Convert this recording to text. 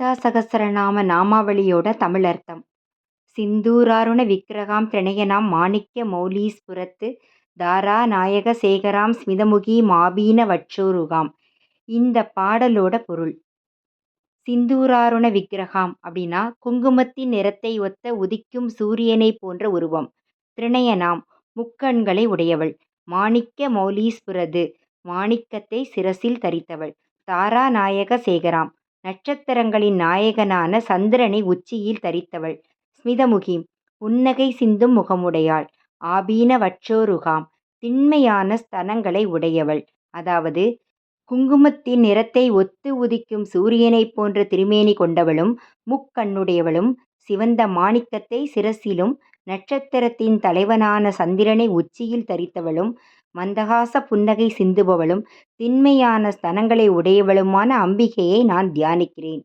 லலிதா சகஸ்ரநாம நாமாவளியோட தமிழர்த்தம் சிந்தூராருண விக்கிரகாம் திரணயனாம் மாணிக்க மௌலீஸ்புரத்து தாரா நாயக சேகராம் ஸ்மிதமுகி மாபீன வட்சோருகாம் இந்த பாடலோட பொருள். சிந்தூராருண விக்கிரகாம் அப்படின்னா குங்குமத்தின் நிறத்தை ஒத்த உதிக்கும் சூரியனை போன்ற உருவம். திரணயனாம் முக்கண்களை உடையவள். மாணிக்க மௌலீஸ்புரது மாணிக்கத்தை சிரசில் தரித்தவள். தாரா நாயக சேகராம் நட்சத்திரங்களின் நாயகனான சந்திரனை உச்சியில் தரித்தவள். ஸ்மிதமுகி புன்னகை சிந்தும் முகமுடையாள். ஆபீன வற்றோருகாம். திண்மையான ஸ்தனங்களை உடையவள். அதாவது குங்குமத்தின் நிறத்தை ஒத்து உதிக்கும் சூரியனைப் போன்ற திருமேனி கொண்டவளும் முக்கண்ணுடையவளும் சிவந்த மாணிக்கத்தை சிரசிலும் நட்சத்திரத்தின் தலைவனான சந்திரனை உச்சியில் தரித்தவளும் மந்தகாச புன்னகை சிந்துபவளும் திண்மையான ஸ்தனங்களை உடையவளுமான அம்பிகையை நான் தியானிக்கிறேன்.